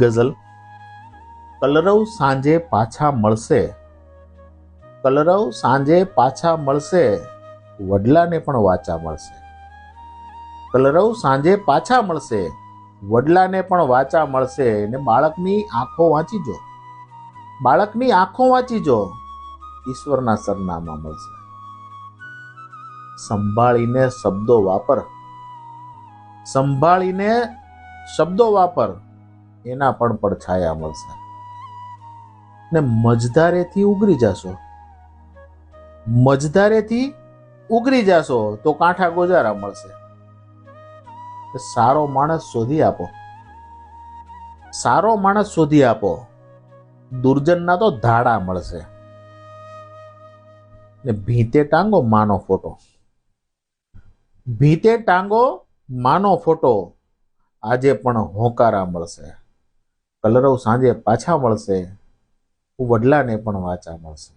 ગઝલ. કલરવ સાંજે પાછા મળશે. કલરવ સાંજે પાછા મળશે. વડલાને પણ વાચા મળશે. કલરવ સાંજે પાછા મળશે. વડલાને પણ વાચા મળશે. ને બાળકની આંખો વાંચી જો બાળકની આંખો વાંચી જો ઈશ્વરના સરનામા મળશે. સંભાળીને શબ્દો વાપર. સંભાળીને શબ્દો વાપર. એના પણ પડછાયા મળશે. ને મજદારેથી ઉગરી જશો. મજદારેથી ઉગરી જશો તો કાંઠા ગોજારા મળશે. સારો માણસ શોધી આપો. સારો માણસ શોધી આપો. દુર્જનના તો ધાડા મળશે. ને ભીતે ટાંગો માનો ફોટો. ભીતે ટાંગો માનો ફોટો. આજે પણ હોંકારા મળશે. કલરવ સાંજે પાછા મળશે વડલાને પણ વાચા મળશે.